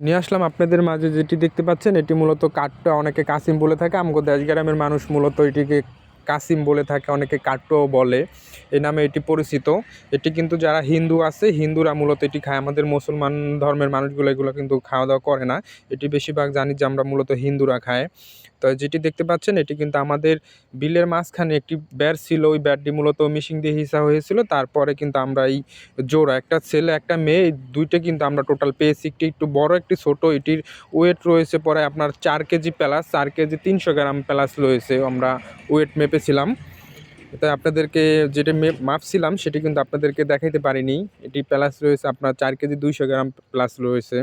নিয়ে আসলাম আপনাদের মাঝে যেটি দেখতে পাচ্ছেন, এটি মূলত কাঠটা অনেকে কাসিম বলে থাকে, আমগো দেশগ্রামের মানুষ মূলত এটিকে কাসিম বলে থাকে, অনেকে কাট্টও বলে। এই নামে এটি পরিচিত। এটি কিন্তু যারা হিন্দু আছে, হিন্দুরা মূলত এটি খায়। আমাদের মুসলমান ধর্মের মানুষগুলো এগুলো কিন্তু খাওয়া দাওয়া করে না। এটি বেশিরভাগ জানি যে আমরা মূলত হিন্দুরা খায়। তো যেটি দেখতে পাচ্ছেন, এটি কিন্তু আমাদের বিলের মাঝখানে একটি ব্যার ছিল। ওই ব্যারটি মূলত মিশিং দিয়ে হিসা হয়েছিল। তারপরে কিন্তু আমরা এই জোড়া, একটা ছেলে, একটা মেয়ে দুইটা কিন্তু আমরা টোটাল পেয়েছি। একটি একটু বড়, একটি ছোট। এটির ওয়েট রয়েছে পরে আপনার চার কেজি প্লাস। চার কেজি তিনশো গ্রাম প্লাস রয়েছে। আমরা ওয়েট মেপেছিলাম তাই আপনাদেরকে যেটা মেপ মাপছিলাম, সেটি কিন্তু আপনাদেরকে দেখাইতে পারিনি। এটি প্লাস রয়েছে আপনার চার কেজি দুইশো গ্রাম প্লাস রয়েছে।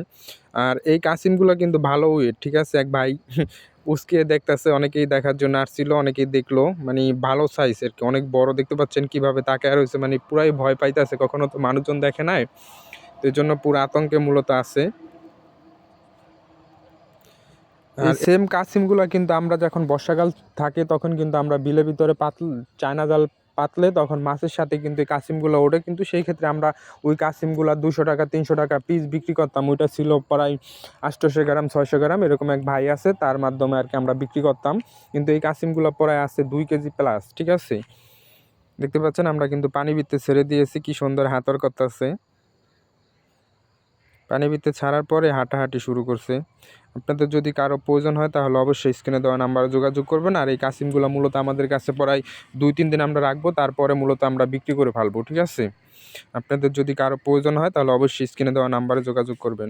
আর এই কাসিমগুলো কিন্তু ভালো ওয়েট ঠিক আছে? এক ভাই উসকে দেখতেছে, অনেকেই দেখার জন্য আসছিল, অনেকেই দেখল। মানে ভালো সাইজ আর কি অনেক বড়। দেখতে পাচ্ছেন কীভাবে তাকায় রয়েছে। মানে পুরাই ভয় পাইতেছে, কখনো তো মানুষজন দেখে নাই। তো জন্য পুরো আতঙ্কে মূলত আছে। আর সেম কাসিমগুলো কিন্তু আমরা যখন বর্ষাকাল থাকে তখন কিন্তু আমরা বিলের ভিতরে পাতল চায়না জাল পাতলে তখন মাছের সাথে কিন্তু এই কাসিমগুলো ওঠে কিন্তু সেই ক্ষেত্রে আমরা ওই কাসিমগুলো দুশো টাকা তিনশো টাকা পিস বিক্রি করতাম। ওইটা ছিল প্রায় আটশোশো গ্রাম ছয়শো গ্রাম এরকম এক ভাই আছে তার মাধ্যমে আর কি আমরা বিক্রি করতাম। কিন্তু এই কাসিমগুলো প্রায় আছে দুই কেজি প্লাস ঠিক আছে? দেখতে পাচ্ছেন আমরা কিন্তু পানি ভিতরে ছেড়ে দিয়েছি কি সুন্দর হাতর করতেছে। পানি ভিতরে ছাড়ার পরে হাঁটাহাঁটি শুরু করছে। আপনাদের যদি কারও প্রয়োজন হয়, তাহলে অবশ্যই স্ক্রিনে দেওয়া নাম্বারে যোগাযোগ করবেন। আর এই কাসিমগুলো মূলত আমাদের কাছে প্রায় দুই, তিন দিন আমরা রাখব, তারপরে মূলত আমরা বিক্রি করে ফেলব, ঠিক আছে? আপনাদের যদি কারও প্রয়োজন হয়, তাহলে অবশ্যই স্ক্রিনে দেওয়া নাম্বারে যোগাযোগ করবেন।